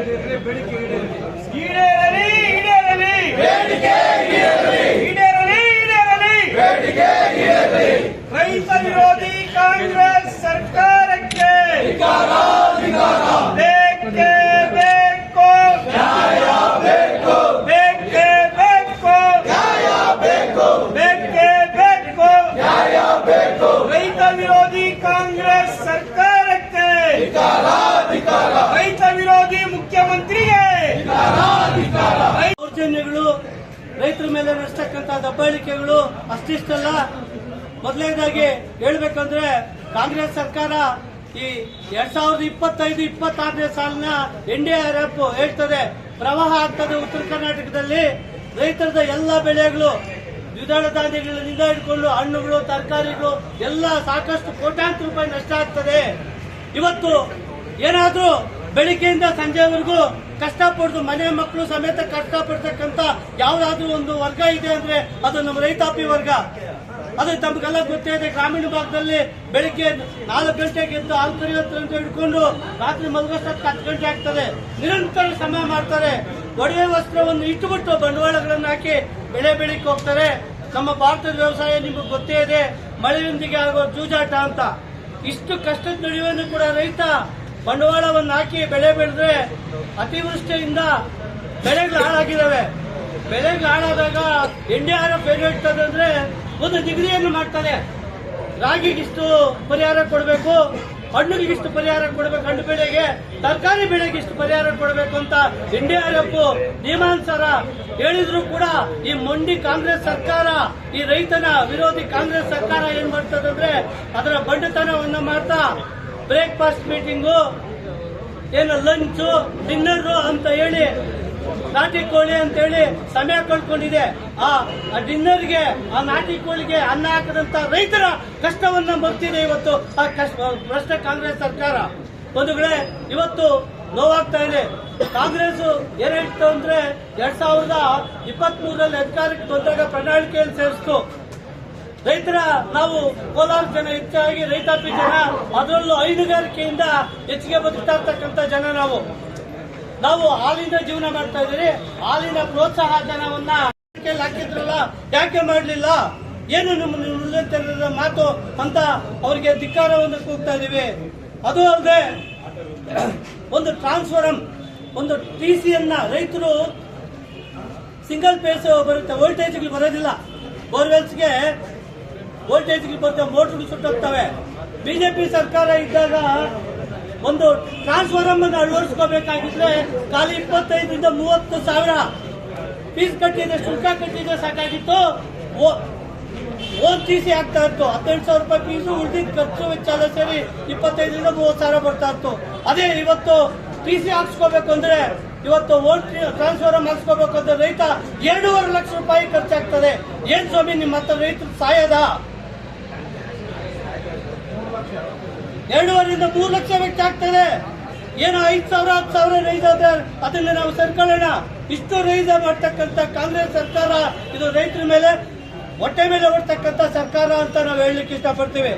ಈಡೇರಲಿ. ಈಡೇರಲಿ. ಈಡೇರಲಿ. ಈಡೇರಲಿ ರೈತ ವಿರೋಧಿ ಕಾಂಗ್ರೆಸ್ ಸರ್ಕಾರಕ್ಕೆ ಬೇಕೇ ಬೇಕು. ಬೇಕೇ. ಬೇಕು ಬೇಕೇ. ಬೇಕು. ರೈತ ವಿರೋಧಿ ಕಾಂಗ್ರೆಸ್ ಸರ್ಕಾರಕ್ಕೆ ರೈತ ವಿರೋಧಿ ಮುಖ್ಯಮಂತ್ರಿಗೆ ದೌರ್ಜನ್ಯಗಳು ರೈತರ ಮೇಲೆ ನಡೆಸ್ತಕ್ಕಂಥ ದಬ್ಬಾಳಿಕೆಗಳು ಅಷ್ಟಿಷ್ಟಲ್ಲ. ಮೊದಲನೇದಾಗಿ ಹೇಳ್ಬೇಕಂದ್ರೆ ಕಾಂಗ್ರೆಸ್ ಸರ್ಕಾರ ಈ ಎರಡ್ ಸಾವಿರದ ಇಪ್ಪತ್ತೈದು, ಇಪ್ಪತ್ತಾರನೇ ಸಾಲಿನ ಎನ್ ಡಿ ಆರ್ ಹೇಳ್ತದೆ, ಪ್ರವಾಹ ಆಗ್ತದೆ ಉತ್ತರ ಕರ್ನಾಟಕದಲ್ಲಿ. ರೈತರದ ಎಲ್ಲ ಬೆಳೆಗಳು, ದ್ವಿದಳ ಧಾನ್ಯಗಳಿಂದ ಹಿಡ್ಕೊಂಡು ಹಣ್ಣುಗಳು, ತರಕಾರಿಗಳು ಎಲ್ಲ ಸಾಕಷ್ಟು ಕೋಟ್ಯಾಂತರ ರೂಪಾಯಿ ನಷ್ಟ ಆಗ್ತದೆ. ಇವತ್ತು ಏನಾದ್ರೂ ಬೆಳಿಗ್ಗೆಯಿಂದ ಸಂಜೆವರೆಗೂ ಕಷ್ಟಪಡ್ದು ಮನೆ ಮಕ್ಕಳು ಸಮೇತ ಕಷ್ಟಪಡ್ತಕ್ಕಂತ ಯಾವ್ದಾದ್ರೂ ಒಂದು ವರ್ಗ ಇದೆ ಅಂದ್ರೆ ಅದು ನಮ್ಮ ರೈತಾಪಿ ವರ್ಗ. ಅದು ತಮಗೆಲ್ಲ ಗೊತ್ತೇ ಇದೆ, ಗ್ರಾಮೀಣ ಭಾಗದಲ್ಲಿ ಬೆಳಿಗ್ಗೆ ನಾಲ್ಕು ಗಂಟೆಗೆ ಎದ್ದು ಹಾಲು ಕರಿಯೋತ್ರ ಅಂತ ಹಿಡ್ಕೊಂಡು ರಾತ್ರಿ ಮಲಗೋಷ್ಟಕ್ಕೆ ಹತ್ತು ಗಂಟೆ ಆಗ್ತದೆ. ನಿರಂತರ ಶ್ರಮ ಮಾಡ್ತಾರೆ. ಒಡೆಯ ವಸ್ತ್ರವನ್ನು ಇಟ್ಟುಬಿಟ್ಟು ಬಂಡವಾಳಗಳನ್ನು ಹಾಕಿ ಬೆಳೆ ಬೆಳಿಕ್ ಹೋಗ್ತಾರೆ. ನಮ್ಮ ಭಾರತದ ವ್ಯವಸಾಯ ನಿಮಗೆ ಗೊತ್ತೇ ಇದೆ, ಮಳೆಯೊಂದಿಗೆ ಆಗೋ ಜೂಜಾಟ ಅಂತ. ಇಷ್ಟು ಕಷ್ಟದ ನಡುವೆಯೂ ಕೂಡ ರೈತ ಬಂಡವಾಳವನ್ನು ಹಾಕಿ ಬೆಳೆ ಬೆಳೆದ್ರೆ ಅತಿವೃಷ್ಟಿಯಿಂದ ಬೆಳೆಗಳು ಹಾಳಾಗಿದ್ದಾವೆ ಬೆಳೆಗಳು ಹಾಳಾದಾಗ ಎನ್ ಡಿ ಆರ್ ಎಫ್ ಅಂದ್ರೆ ಒಂದು ನಿಗದಿಯನ್ನು ಮಾಡ್ತಾರೆ. ರಾಗಿಗಿಷ್ಟು ಪರಿಹಾರ ಕೊಡಬೇಕು ಹಣ್ಣುಗಳಿಗಿಷ್ಟು ಪರಿಹಾರ ಕೊಡಬೇಕು, ಹಣ್ಣು ಬೆಳೆಗೆ, ತರಕಾರಿ ಬೆಳೆಗೆ ಇಷ್ಟು ಪರಿಹಾರ ಕೊಡಬೇಕು ಅಂತ ಎನ್ ಡಿ ಆರ್ ಎಫ್ ನಿಯಮಾನುಸಾರ ಹೇಳಿದ್ರು ಕೂಡ ಈ ಮೊಂಡಿ ಕಾಂಗ್ರೆಸ್ ಸರ್ಕಾರ, ಈ ರೈತನ ವಿರೋಧಿ ಕಾಂಗ್ರೆಸ್ ಸರ್ಕಾರ ಏನ್ ಮಾಡ್ತದಂದ್ರೆ ಅದರ ಬಂಡತನವನ್ನು ಮಾಡ್ತಾ ಬ್ರೇಕ್ಫಾಸ್ಟ್ ಮೀಟಿಂಗು, ಏನು ಲಂಚು, ಡಿನ್ನರು ಅಂತ ಹೇಳಿ, ನಾಟಿ ಕೋಳಿ ಅಂತ ಹೇಳಿ ಸಮಯ ಕಳ್ಕೊಂಡಿದೆ. ಆ ಡಿನ್ನರ್ಗೆ, ಆ ನಾಟಿ ಕೋಳಿಗೆ ಅನ್ನ ಹಾಕದಂತ ರೈತರ ಕಷ್ಟವನ್ನ ಬರ್ತಿದೆ ಇವತ್ತು ಆ ಕಷ್ಟ ಭ್ರಷ್ಟ ಕಾಂಗ್ರೆಸ್ ಸರ್ಕಾರ. ಬಂಧುಗಳೇ, ಇವತ್ತು ನೋವಾಗ್ತಾ ಇದೆ. ಕಾಂಗ್ರೆಸ್ ಏನ್ ಹೇಳ್ತು ಅಂದ್ರೆ ಎರಡ್ ಸಾವಿರದ ಇಪ್ಪತ್ತ್ ಮೂರರಲ್ಲಿ ಅಧಿಕಾರಕ್ಕೆ ಬಂದಾಗ ಪ್ರಣಾಳಿಕೆಯಲ್ಲಿ ಸೇರಿಸ್ತು. ರೈತರ, ನಾವು ಕೋಲಾರ ಜನ ಹೆಚ್ಚಾಗಿ ರೈತಾಪಿ ಜನ, ಅದರಲ್ಲೂ ಹೈನುಗಾರಿಕೆಯಿಂದ ಹೆಚ್ಚಿಗೆ ಬದುಕ್ತಾ ಇರ್ತಕ್ಕಂಥ ಜನ ನಾವು. ನಾವು ಹಾಲಿನ ಜೀವನ ಮಾಡ್ತಾ ಇದ್ದೀರಿ. ಹಾಲಿನ ಪ್ರೋತ್ಸಾಹ ಧನವನ್ನ ಕೇಳಿ ಹಾಕಿದ್ರಲ್ಲ, ಯಾಕೆ ಮಾಡಲಿಲ್ಲ? ಏನು ನಮ್ಮ ಮಾತು ಅಂತ ಅವರಿಗೆ ಧಿಕ್ಕಾರವನ್ನು ಕೂಗ್ತಾ ಇದೀವಿ ಅದು ಅಲ್ಲದೆ, ಒಂದು ಟ್ರಾನ್ಸ್ಫಾರಂ ಒಂದು ಟಿ ಸಿಯನ್ನ ರೈತರು ಸಿಂಗಲ್ ಪೇಸ್ ಬರುತ್ತೆ ವೋಲ್ಟೇಜ್ಗಳು ಬರೋದಿಲ್ಲ. ಬೋರ್ವೆಲ್ಸ್ಗೆ ವೋಲ್ಟೇಜ್ಗಳು ಬರುತ್ತೆ ಮೋಟರ್ ಸುಟ್ಟೋಗ್ತವೆ. ಬಿಜೆಪಿ ಸರ್ಕಾರ ಇದ್ದಾಗ ಒಂದು ಟ್ರಾನ್ಸ್ಫಾರಮ್ ಅನ್ನು ಅಳವಡಿಸ್ಕೋಬೇಕಾಗಿದ್ರೆ ಖಾಲಿ ಇಪ್ಪತ್ತೈದರಿಂದ ಮೂವತ್ತು ಸಾವಿರ ಫೀಸ್ ಕಟ್ಟಿದ್ರೆ, ಶುಲ್ಕ ಕಟ್ಟಿದ್ರೆ ಸಾಕಾಗಿತ್ತು. ಓದ್ ಟಿ ಸಿ ಆಗ್ತಾ ಇತ್ತು. ಹದಿನೆಂಟು ಸಾವಿರ ರೂಪಾಯಿ ಫೀಸು ಉಳಿದಿದ್ದ ಖರ್ಚು ವೆಚ್ಚ ಸೇರಿ ಇಪ್ಪತ್ತೈದರಿಂದ ಮೂವತ್ತು ಸಾವಿರ ಬರ್ತಾ ಇತ್ತು. ಅದೇ, ಇವತ್ತು ಟಿ ಸಿ ಹಾಕ್ಸ್ಕೋಬೇಕು ಅಂದ್ರೆ ಇವತ್ತು ವೋಲ್ಟ್ ಟ್ರಾನ್ಸ್ಫಾರಮ್ ಮಾಡಿಸ್ಕೋಬೇಕು ಅಂದ್ರೆ ರೈತ ಎರಡೂವರೆ ಲಕ್ಷ ರೂಪಾಯಿ ಖರ್ಚಾಗ್ತದೆ. ಏನ್ ಸ್ವಾಮಿ, ನಿಮ್ಮ ಹತ್ರ ರೈತರು ಸಾಯದ? ಎರಡೂವರೆಯಿಂದ ಮೂರು ಲಕ್ಷ ವೆಚ್ಚ ಆಗ್ತದೆ ಏನೋ ಐದು ಸಾವಿರ, ಹತ್ತು ಸಾವಿರ ರೈಸ್ ಆದ್ರೆ ಅದನ್ನ ನಾವು ಸರ್ಕೊಳ್ಳೋಣ. ಇಷ್ಟು ರೈಸ್ ಮಾಡ್ತಕ್ಕಂಥ ಕಾಂಗ್ರೆಸ್ ಸರ್ಕಾರ, ಇದು ರೈತರ ಮೇಲೆ, ಹೊಟ್ಟೆ ಮೇಲೆ ಹೊಡ್ತಕ್ಕಂಥ ಸರ್ಕಾರ ಅಂತ ನಾವು ಹೇಳಲಿಕ್ಕೆ ಇಷ್ಟಪಡ್ತೀವಿ.